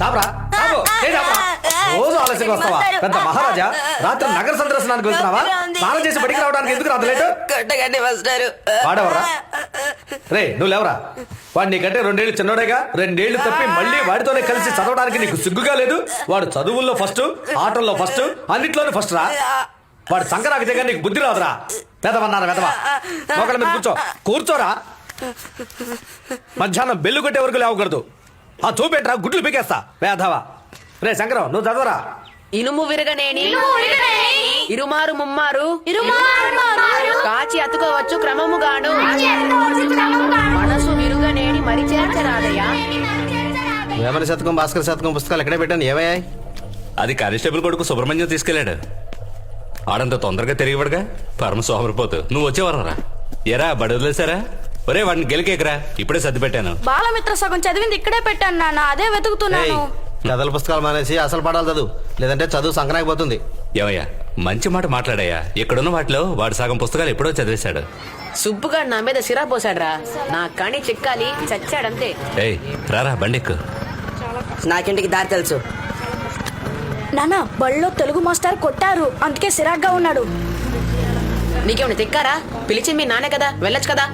చాపరా? చాపు. ఏ చాపరా? రోజు ఆలస్యంగా వస్తావా? పెద్ద మహారాజా రాత్రి నగర సందర్శనానికి వెళ్తున్నావా? స్నానం చేసి బడికి రావడానికి ఎందుకు రాదు లేటు? కొట్టగండి మాస్టారు. వాడెవరా రే నువ్వు లేవరా వాడు నీకంటే రెండేళ్ళు చిన్నోడేగా రెండేళ్ళు తప్పి మళ్ళీ వాడితోనే కలిసి చదవడానికి నీకు సిగ్గుగా లేదు? వాడు చదువుల్లో ఫస్ట్ ఆటల్లో ఫస్ట్ అన్నిట్లోనూ ఫస్ట్ రా? వాడు సంకరాకి దగ్గర నీకు బుద్ధి రాదురా. పెదవన్నారా పెదవా? ఒకళ్ళ మీద కూర్చో. కూర్చోరా. మధ్యాహ్నం బెల్లు కొట్టే వరకు లేవకూడదు. ఆ చూపెట్రా గుడ్లు పీకేస్తా. వేధవా రే శంకరం నువ్వు చదవరా? ఇనుము విరగనేని ఇరుమారు ముమ్మారు. కాచి అతుకోవచ్చు క్రమముగాను. మనసు విరుగనేని మరి చేర్చరాదయ్యా వేమన శతకం భాస్కర శతకం పుస్తకాలు ఎక్కడే పెట్టాను? ఏమయ్యాయి అది కానిస్టేబుల్ కొడుకు సుబ్రహ్మణ్యం తీసుకెళ్ళాడు ఆడంత తొందరగా తిరిగిపడగా పరమ సోమరిపోతు నువ్వు వచ్చేవారా ఎరా బడి ఒరే వాడిని గెలికేకరా. ఇప్పుడే సర్ది పెట్టాను బాలమిత్ర సగం చదివింది ఇక్కడే పెట్టాను నాన్న అదే వెతుకుతున్నాను. కథల పుస్తకాలు మానేసి అసలు పడాలి చదువు. లేదంటే చదువు సంకనాకి పోతుంది. ఏమయ్యా మంచి మాట మాట్లాడయ్యా. ఇక్కడున్న వాటిలో వాడు సగం పుస్తకాలు ఎప్పుడో చదివేశాడు. సుబ్బుగా నా మీద సిరా పోసాడ్రా నా కణి చిక్కాలి చచ్చాడంతే. ఏయ్ రారా బండెక్కు. నాకింటికి దారి తెలుసు. నాన్న బళ్ళో తెలుగు మాస్టర్ కొట్టారు. అందుకే సిరాగ్గా ఉన్నాడు. నీకేమైనా తిక్కారా? పిలిచింది మీ నానే కదా వెళ్ళొచ్చు కదా?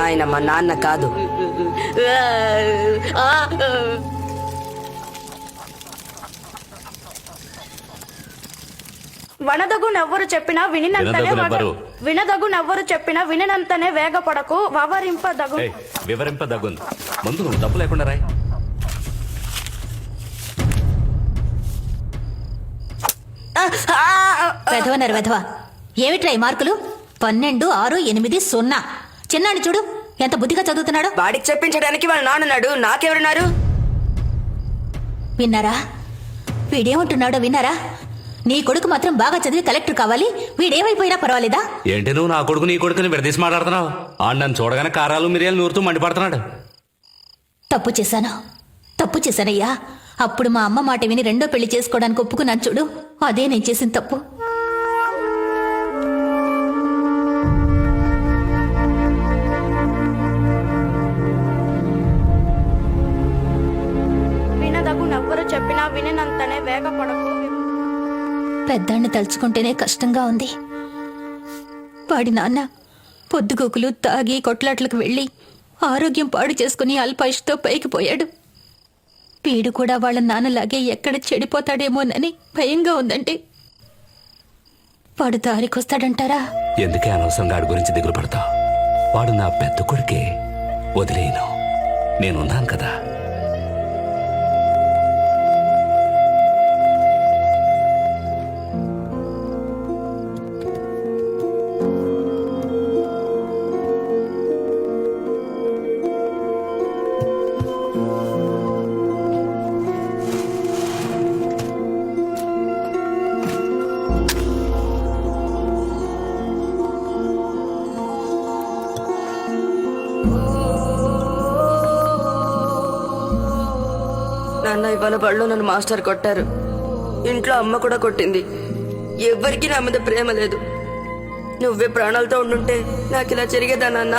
ఆయన మా నాన్న కాదు. వనదగునెవ్వరు చెప్పినా వినినంతనే? వగ- వినదగునెవ్వరు చెప్పినా వినినంతనే వేగపడకు వవరింపదగు ఏయ్ వివరింపదగ్గుంది ముందు నువ్వు తప్పు లేకుండా రాయ్. వెధవనరు వెధవ ఏమిట్రా ఈ మార్కులు? పన్నెండు ఆరు ఎనిమిది సున్నా. చిన్నాడు చూడు ఎంత బుద్ధిగా చదువుతున్నాడో? వాడికి చెప్పించడానికి వాళ్ళ నాన్నున్నాడు నాకెవరున్నారు? విన్నారా? వీడేమంటున్నాడో విన్నారా? నీ కొడుకు మాత్రం బాగా చదివి కలెక్టర్ కావాలి. వీడేమైపోయినా పర్వాలేదా? ఏంటి నువ్వు నా కొడుకు నీ కొడుకుని విడదీసి మాట్లాడుతున్నావు? ఆ నన్ను చూడగానే కారాలు మిరియాలు నూరుతూ మండిపడుతున్నాడు. తప్పు చేశాను. తప్పు చేశానయ్యా. అప్పుడు మా అమ్మ మాట విని రెండో పెళ్ళి చేసుకోవడానికి ఒప్పుకున్నాను చూడు. అదే నేను చేసిన తప్పు. వినదగునెవ్వరు చెప్పినా వినినంతనే వేగపడకు పెద్దాన్ని తలుచుకుంటేనే కష్టంగా ఉంది. వాడి నాన్న పొద్దుగోకులు తాగి కొట్లాట్లకు వెళ్ళి ఆరోగ్యం పాడు చేసుకుని అల్పాయుష్తో పైకి పోయాడు. వీడు కూడా వాళ్ళ నాన్నలాగే ఎక్కడ చెడిపోతాడేమోనని భయంగా ఉందండి వాడు దారికొస్తాడంటారా? ఎందుకే అనవసరంగా ఆడి గురించి దిగులు పడతావు? వాడు నా పెద్ద కొడుకే. వదిలేయను. నేనున్నాను కదా. ఇవాళ బళ్ళు నన్ను మాస్టర్ కొట్టారు. ఇంట్లో అమ్మ కూడా కొట్టింది. ఎవ్వరికీ నా మీద ప్రేమ లేదు. నువ్వే ప్రాణాలతో ఉండుంటే నాకు ఇలా జరిగేదా నాన్న?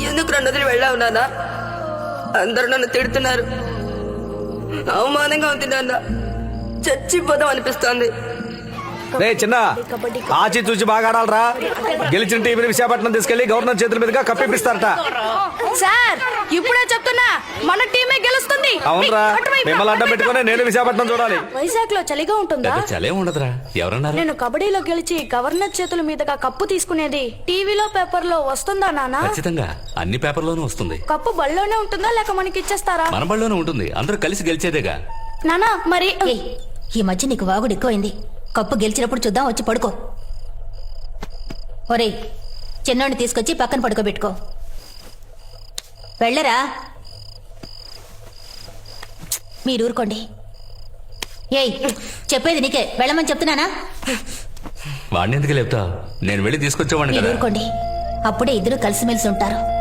ఎందుకు రెండు వదిలి వెళ్ళావు నాన్న? అందరూ నన్ను తిడుతున్నారు. అవమానంగా ఉంది నాన్న. చచ్చిపోదాం అనిపిస్తోంది. రే చిన్న ఆచి చూసి బాగా ఆడాలరా. గెలిచిన టీవీని విశాఖపట్నం తీసుకెళ్ళి గవర్నర్ చేతుల మీదుగా కప్పిపిస్తారట సార్ ఇప్పుడే చెప్తున్నా మన టీమే గెలుస్తుంది. అవునరా మిమ్మల్ని అడ్డం పెట్టుకుని నేను విశాఖపట్నం చూడాలి. వైజాగ్లో చలిగా ఉంటుందా? చలే ఉండదురా. ఎవరన్నారు? నేను కబడ్డీలో గెలిచి గవర్నర్ చేతుల మీదుగా కప్పు తీసుకునేది టీవీలో పేపర్లో వస్తుందా నానా? ఖచ్చితంగా. అన్ని పేపర్లోనూ వస్తుంది. కప్పు బళ్ళోనే ఉంటుందా లేక మనకి ఇచ్చేస్తారా? మన బళ్ళోనే ఉంటుంది. అందరూ కలిసి గెలిచేదేగా. నానా మరి ఈ మధ్య నీకు వాగుడు ఎక్కువైంది. కప్పు గెలిచినప్పుడు చూద్దాం వచ్చి పడుకో. ఒరేయ్ చిన్నోడిని తీసుకొచ్చి పక్కన పడుకోబెట్టుకో. వెళ్ళరా? మీరు ఊరుకోండి. ఏయ్ చెప్పేది నీకే. వెళ్ళమని చెప్తున్నానా? వాడిని ఎందుకు లేపుతావు నేను వెళ్ళి తీసుకొచ్చేవాడిని మీరు ఊరుకోండి. అప్పుడే ఇద్దరు కలిసిమెలిసి ఉంటారు.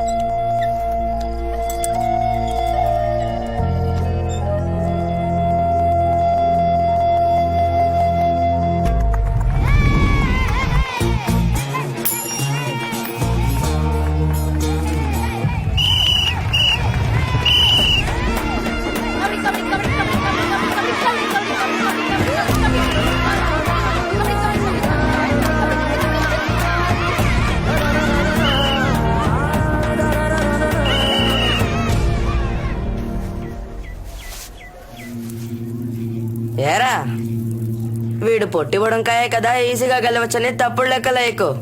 వీడు పొట్టి ఉడంకాయే కదా ఈజీగా గెలవచ్చని తప్పుడు లెక్కలేకు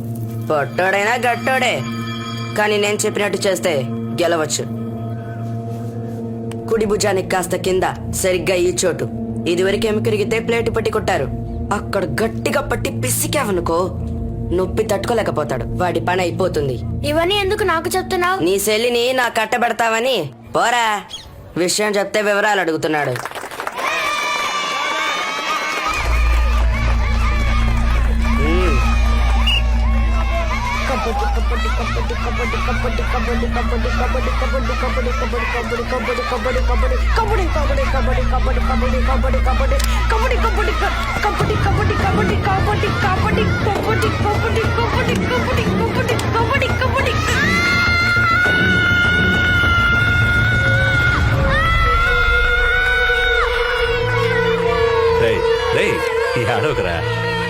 పొట్టోడైనా గట్టోడే. కానీ నేను చెప్పినట్టు చేస్తే గెలవచ్చు. కుడి భుజానికి కాస్త కింద సరిగ్గా ఈ చోటు. ఇదివరకు ఎముకరిగితే ప్లేటు పట్టి కొట్టారు. అక్కడ గట్టిగా పట్టి పిసికావనుకో నొప్పి తట్టుకోలేకపోతాడు. వాడి పని అయిపోతుంది. ఇవన్నీ ఎందుకు నాకు చెప్తున్నావు? నీ చెల్లిని నా కట్టబెడతావని పోరా. విషయం చెప్తే వివరాలు అడుగుతున్నాడు. రే రే ఆడోకరా.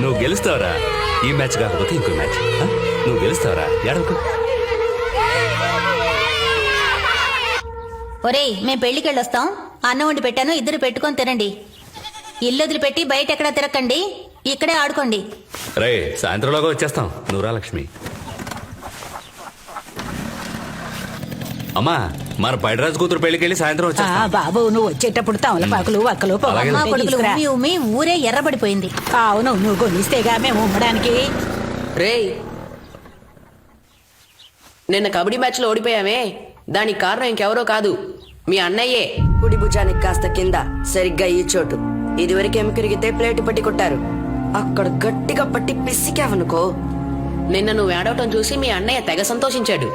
నువ్వు గెలుస్తావరా. ఈ మ్యాచ్ కాకపోతే ఇంకో మ్యాచ్ నువ్వు గెలుస్తావురా? ఏడవకు. ఒరేయ్ మేం పెళ్ళికెళ్ళొస్తాం అన్నం వండి పెట్టాను ఇద్దరు పెట్టుకొని తినండి. ఇల్లు వదిలిపెట్టి బయట ఎక్కడ తిరగండి ఇక్కడే ఆడుకోండి. రే సాయంత్రంలోగా వచ్చేస్తాం. నువ్వురా లక్ష్మి. అమ్మా మన పైడరాజు కూతురు పెళ్ళికి వెళ్ళి సాయంత్రం ఆ వచ్చేస్తాం బాబు నువ్వు వచ్చేటప్పుడు తమలపాకులు వక్కలు అలాగే. మా పొగలు కొడుకులు తీసుకురా. ఉమ్మి ఉమ్మి ఊరే ఎర్రబడిపోయింది. అవును నువ్వు కొనిస్తేగా మేము ఉమ్మడానికి. రేయ్ నిన్న కబడ్డీ మ్యాచ్లో ఓడిపోయామే. దానికి కారణం ఇంకెవరో కాదు మీ అన్నయ్యే. కుడి భుజానికి కాస్త కింద సరిగ్గా ఈ చోటు. ఇదివరకు ఎముకరిగితే ప్లేటు పట్టి కొట్టారు. అక్కడ గట్టిగా పట్టి పిసికావనుకో. నిన్న నువ్వు ఏడవటం చూసి మీ అన్నయ్య తెగ సంతోషించాడు.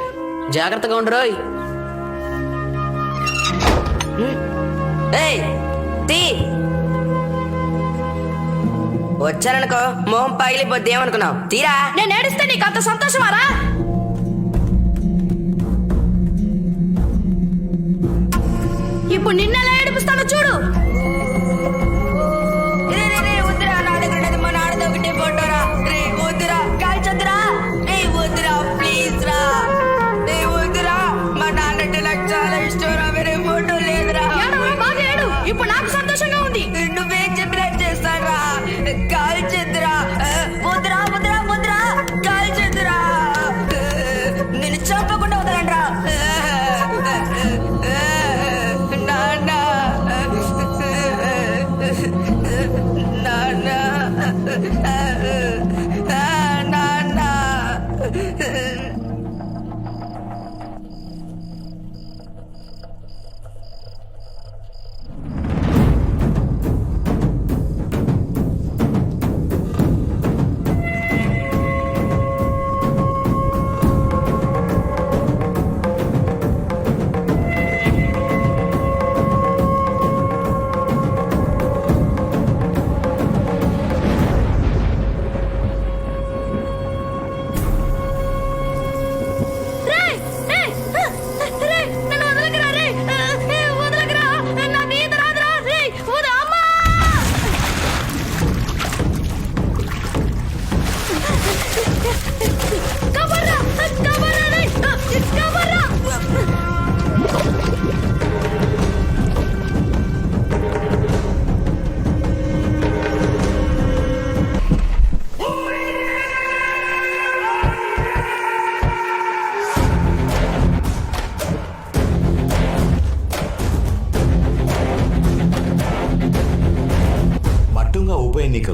జాగ్రత్తగా ఉండరోయ్ ఏయ్ తీ. వచ్చాననుకో మొహం పగిలిపోద్ది ఏమనుకున్నావు? తీరా. నేను ఏడిస్తే నీకు అంత సంతోషమారా? లేదురా. ఏడవా, బాగా ఏడు ఇప్పుడు నాకు సంతోషంగా ఉంది నువ్వేం చెప్పినట్టు చేస్తానురా. కాల్చొద్దురా. వద్దురా,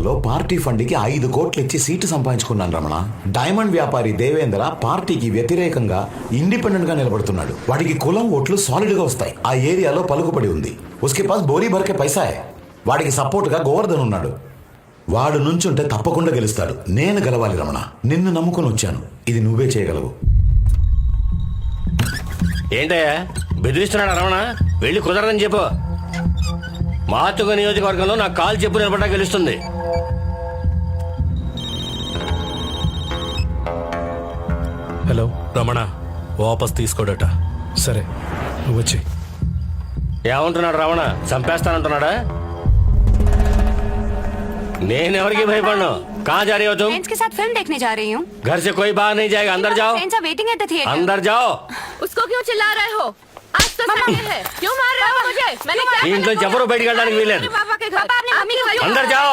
ఎన్నికల్లో పార్టీ ఫండ్కి ఐదు కోట్లు ఇచ్చి సీటు సంపాదించుకున్నాను రమణ. డైమండ్ వ్యాపారి దేవేంద్ర పార్టీకి వ్యతిరేకంగా ఇండిపెండెంట్గా నిలబడుతున్నాడు. వాడికి కులం ఓట్లు సాలిడ్గా వస్తాయి. ఆ ఏరియాలో పలుకుపడి ఉంది. ఉస్కే పాస్ బోరీ భరకే పైసా వాడికి సపోర్ట్గా గోవర్ధన్ ఉన్నాడు. వాడు నుంచుంటే తప్పకుండా గెలుస్తాడు. నేను గెలవాలి రమణ. నిన్ను నమ్ముకొని వచ్చాను. ఇది నువ్వే చేయగలవు. ఏంటయ్యా? బెదిరిస్తున్నాడు రమణ? వెళ్ళి కుదరదని చెప్పు. మాతుగ నియోజకవర్గంలో నాకు కాల్ చెప్పు నిలబడ్డా గెలుస్తుంది. రమణ వాపస్ తీసుకోడట సరే నువ్వు వచ్చి ఏమంటున్నాడు రమణ చంపేస్తానంటున్నాడా నేనెవరికి భయపడను कहाँ जा रही हो तुम फ्रेंड्स के साथ फिल्म देखने जा रही हूँ घर से कोई बाहर नहीं जाएगा अंदर जाओ friends are waiting at the theatre अंदर जाओ उसको क्यों चिल्ला रहे हो आज तो संडे है क्यों मार रहे हो मुझे मैंने क्या ఇంట్లో ఎవరు బయటికి వెళ్ళడానికి వీలేదు पापा के घर पापा अपनी मम्मी के घर अंदर जाओ